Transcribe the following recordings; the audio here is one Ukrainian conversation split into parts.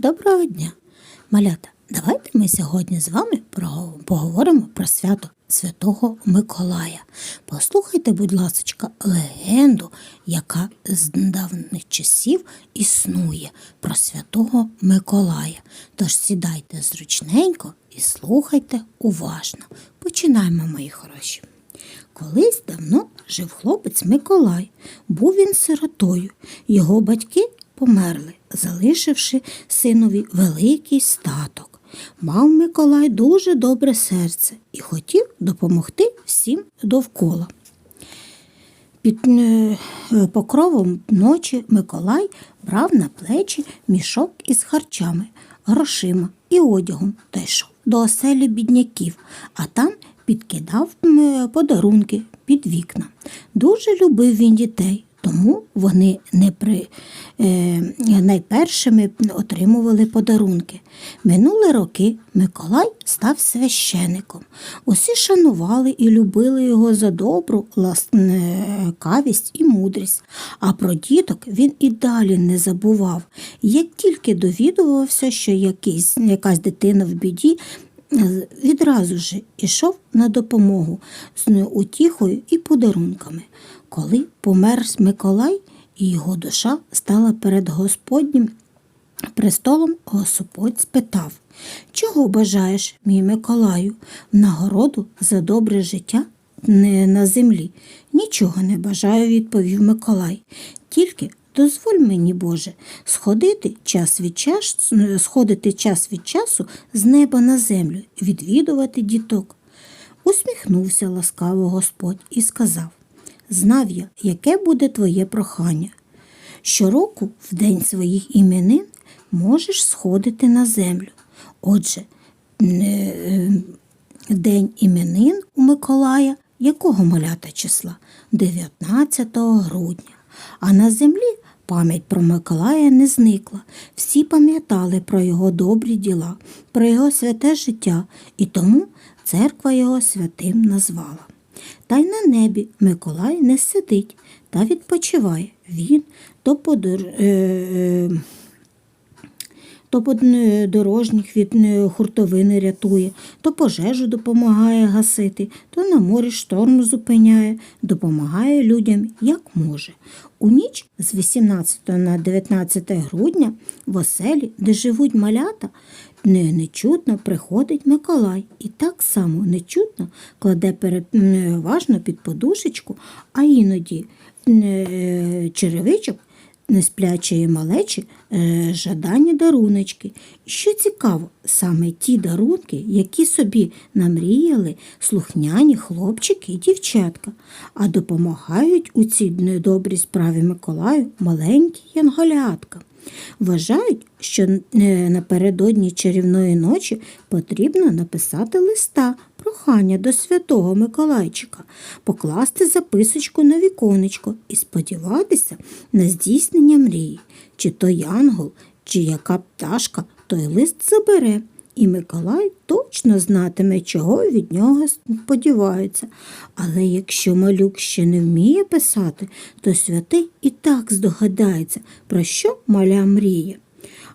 Доброго дня, малята. Давайте ми сьогодні з вами поговоримо про свято Святого Миколая. Послухайте, будь ласка, легенду, яка з давних часів існує про Святого Миколая. Тож сідайте зручненько і слухайте уважно. Починаємо, мої хороші. Колись давно жив хлопець Миколай. Був він сиротою. Його батьки померли, залишивши синові великий статок. Мав Миколай дуже добре серце і хотів допомогти всім довкола. Під е, покровом ночі Миколай брав на плечі мішок із харчами, грошима і одягом та йшов до оселі бідняків, а там підкидав подарунки під вікна. Дуже любив він дітей, тому вони не при, е, найпершими отримували подарунки. Минули роки Миколай став священиком. Усі шанували і любили його за добру ласкавість і мудрість. А про діток він і далі не забував. Як тільки довідувався, що якийсь, якась дитина в біді, відразу ж ішов на допомогу з утіхою і подарунками. Коли помер Миколай, і його душа стала перед Господнім престолом, Господь спитав, чого бажаєш, мій Миколаю, в нагороду за добре життя не на землі? Нічого не бажаю, відповів Миколай. Тільки дозволь мені, Боже, сходити час від часу, сходити час від часу з неба на землю, відвідувати діток. Усміхнувся ласкаво Господь і сказав Знав я, яке буде твоє прохання. Щороку, в день своїх іменин, можеш сходити на землю. Отже, е, день іменин у Миколая, якого малята числа? 19 грудня. А на землі пам'ять про Миколая не зникла. Всі пам'ятали про його добрі діла, про його святе життя, і тому церква його святим назвала. Та й на небі Миколай не сидить та відпочиває. Він то подор... е, е, то подорожніх від е, хуртовини рятує, то пожежу допомагає гасити, то на морі шторм зупиняє, допомагає людям як може. У ніч з 18 на 19 грудня в оселі, де живуть малята, не- нечутно приходить Миколай і так само нечутно кладе переважно під подушечку, а іноді е, черевичок несплячої малечі е, жадані даруночки. Що цікаво, саме ті дарунки, які собі намріяли слухняні хлопчики і дівчатка, а допомагають у цій недобрій справі Миколаю маленькі янголятка. Вважають, що е, напередодні чарівної ночі потрібно написати листа прохання до святого Миколайчика, покласти записочку на віконечко і сподіватися на здійснення мрії, чи то янгол, чи яка пташка той лист забере. І Миколай точно знатиме, чого від нього сподіваються. Але якщо малюк ще не вміє писати, то святий і так здогадається, про що маля мріє.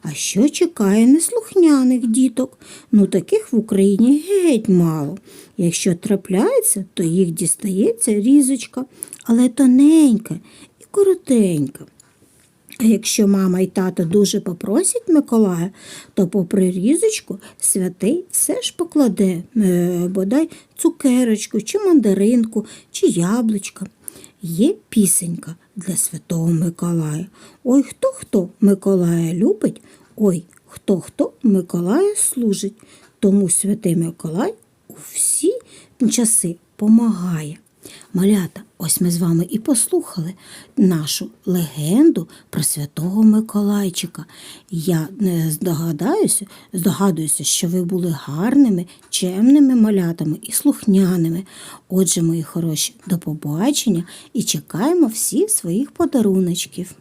А що чекає неслухняних діток? Ну таких в Україні геть мало. Якщо трапляється, то їх дістається різочка, але тоненька і коротенька. А якщо мама і тато дуже попросять Миколая, то попри різочку святий все ж покладе е, бодай цукерочку, чи мандаринку, чи яблучка. Є пісенька для святого Миколая. Ой, хто хто Миколая любить, ой, хто хто Миколая служить. Тому святий Миколай у всі часи помагає. Малята, ось ми з вами і послухали нашу легенду про святого Миколайчика. Я не здогадаюся, здогадуюся, що ви були гарними, чемними малятами і слухняними. Отже, мої хороші, до побачення і чекаємо всіх своїх подаруночків.